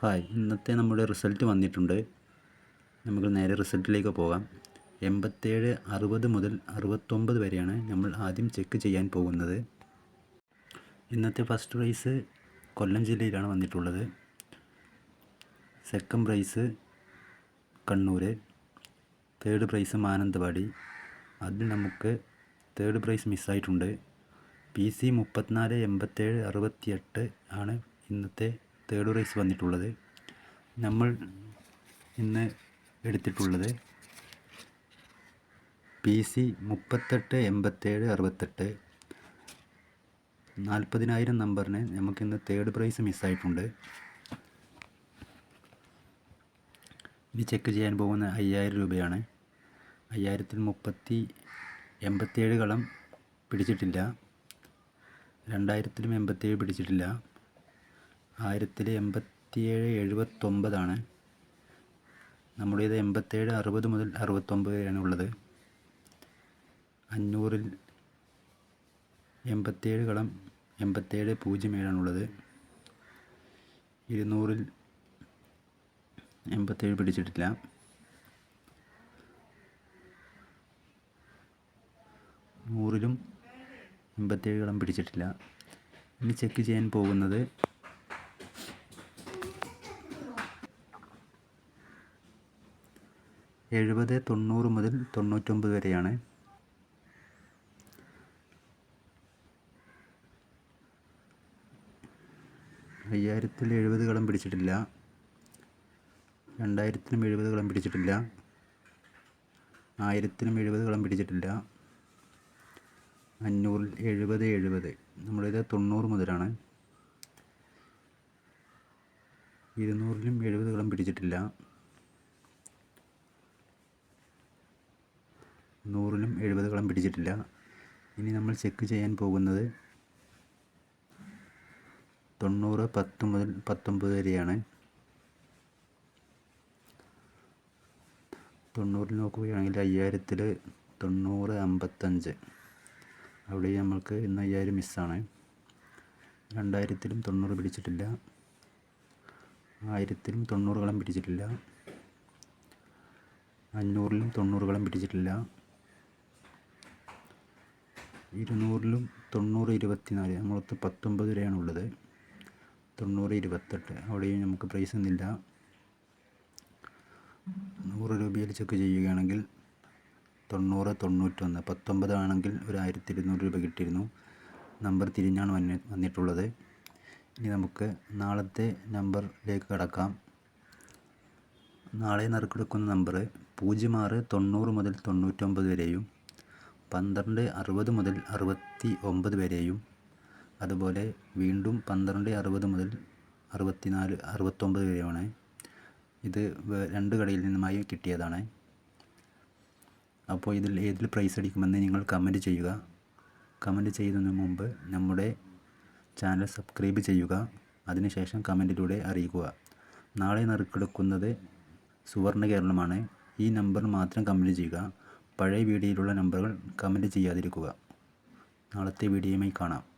Hi ഇന്നത്തെ നമ്മുടെ result വന്നിട്ടുണ്ട്. നമുക്ക് നേരെ റിസൾട്ടിലേക്ക് പോകാം. എൺപത്തേഴ് അറുപത് മുതൽ അറുപത്തൊമ്പത് വരെയാണ് നമ്മൾ ആദ്യം ചെക്ക് ചെയ്യാൻ പോകുന്നത്. ഇന്നത്തെ ഫസ്റ്റ് പ്രൈസ് കൊല്ലം ജില്ലയിലാണ് വന്നിട്ടുള്ളത്. Second prize Kannur third prize Mananthavady. അതിൽ നമുക്ക് തേർഡ് പ്രൈസ് മിസ്സായിട്ടുണ്ട് പി സി മുപ്പത്തിനാല് എൺപത്തേഴ് അറുപത്തിയെട്ട് ആണ് ഇന്നത്തെ തേർഡ് പ്രൈസ് വന്നിട്ടുള്ളത്. നമ്മൾ ഇന്ന് എടുത്തിട്ടുള്ളത് പി സി മുപ്പത്തെട്ട് എൺപത്തേഴ് അറുപത്തെട്ട്. നാൽപ്പതിനായിരം നമ്പറിന് നമുക്കിന്ന് തേർഡ് പ്രൈസ് മിസ്സായിട്ടുണ്ട് ഇനി ചെക്ക് ചെയ്യാൻ പോകുന്ന അയ്യായിരം രൂപയാണ്. അയ്യായിരത്തിൽ മുപ്പത്തി എൺപത്തിയേഴ് കളം പിടിച്ചിട്ടില്ല. രണ്ടായിരത്തിലും എൺപത്തിയേഴ് പിടിച്ചിട്ടില്ല. ആയിരത്തിൽ എൺപത്തിയേഴ് എഴുപത്തൊമ്പതാണ്. നമ്മുടേത് എൺപത്തേഴ് അറുപത് മുതൽ അറുപത്തൊമ്പത് വരെയാണ് ഉള്ളത്. അഞ്ഞൂറിൽ എൺപത്തേഴ് കളം എൺപത്തേഴ് പൂജ്യം ഏഴാണുള്ളത് ഇരുന്നൂറിൽ എൺപത്തേഴ് പിടിച്ചിട്ടില്ല. നൂറിലും എൺപത്തേഴ് കളം പിടിച്ചിട്ടില്ല. ഇനി ചെക്ക് ചെയ്യാൻ പോകുന്നത് എഴുപത് തൊണ്ണൂറ് മുതൽ തൊണ്ണൂറ്റൊമ്പത് വരെയാണ്. അയ്യായിരത്തിൽ എഴുപത് കളം പിടിച്ചിട്ടില്ല. രണ്ടായിരത്തിനും എഴുപത് കളം പിടിച്ചിട്ടില്ല. ആയിരത്തിനും എഴുപത് കളം പിടിച്ചിട്ടില്ല. അഞ്ഞൂറിൽ എഴുപത് എഴുപത്. നമ്മളിത് തൊണ്ണൂറ് മുതലാണ്. ഇരുന്നൂറിലും എഴുപത് കളം പിടിച്ചിട്ടില്ല. നൂറിലും എഴുപതുകളും കളം പിടിച്ചിട്ടില്ല. ഇനി നമ്മൾ ചെക്ക് ചെയ്യാൻ പോകുന്നത് തൊണ്ണൂറ് പത്ത് മുതൽ പത്തൊമ്പത് വരെയാണ്. തൊണ്ണൂറിൽ നോക്കുകയാണെങ്കിൽ അയ്യായിരത്തിൽ തൊണ്ണൂറ് അമ്പത്തഞ്ച്. അവിടെ നമ്മൾക്ക് ഇന്ന് അയ്യായിരം മിസ്സാണ് രണ്ടായിരത്തിലും തൊണ്ണൂറ് പിടിച്ചിട്ടില്ല. ആയിരത്തിലും തൊണ്ണൂറുകളും പിടിച്ചിട്ടില്ല. അഞ്ഞൂറിലും തൊണ്ണൂറുകളും പിടിച്ചിട്ടില്ല. ഇരുന്നൂറിലും തൊണ്ണൂറ് ഇരുപത്തിനാല് നമ്മളൊത്ത് പത്തൊമ്പത് രൂപയാണ് ഉള്ളത്. തൊണ്ണൂറ് ഇരുപത്തെട്ട്. അവിടെയും നമുക്ക് പ്രൈസ് ഒന്നുമില്ല. നൂറ് രൂപയിൽ ചെക്ക് ചെയ്യുകയാണെങ്കിൽ തൊണ്ണൂറ് തൊണ്ണൂറ്റൊന്ന് പത്തൊമ്പതാണെങ്കിൽ ഒരു ആയിരത്തി ഇരുന്നൂറ് രൂപ കിട്ടിയിരുന്നു. നമ്പർ തിരിഞ്ഞാണ് വന്നി വന്നിട്ടുള്ളത്. ഇനി നമുക്ക് നാളത്തെ നമ്പറിലേക്ക് കടക്കാം. നാളെ നറുക്കെടുക്കുന്ന നമ്പർ പൂജ്യം ആറ് തൊണ്ണൂറ് മുതൽ തൊണ്ണൂറ്റൊമ്പത് വരെയും പന്ത്രണ്ട് അറുപത് മുതൽ അറുപത്തി ഒമ്പത് വരെയും അതുപോലെ വീണ്ടും പന്ത്രണ്ട് അറുപത് മുതൽ അറുപത്തിനാല് അറുപത്തൊമ്പത് വരെയുമാണ്. ഇത് രണ്ട് കടയിൽ നിന്നുമായി കിട്ടിയതാണ്. അപ്പോൾ ഇതിൽ ഏതിൽ പ്രൈസ് അടിക്കുമെന്ന് നിങ്ങൾ കമന്റ് ചെയ്യുക. കമന്റ് ചെയ്യുന്നതിന് മുമ്പ് നമ്മുടെ ചാനൽ സബ്സ്ക്രൈബ് ചെയ്യുക. അതിനുശേഷം കമന്റിലൂടെ അറിയിക്കുക. നാളെ നറുക്കെടുക്കുന്നത് സുവർണ കേരളമാണ്. ഈ നമ്പർ മാത്രം കമന്റ് ചെയ്യുക. പഴയ വീഡിയോയിലുള്ള നമ്പറുകൾ കമന്റ് ചെയ്യാതിരിക്കുക. നാളത്തെ വീഡിയോയുമായി കാണാം.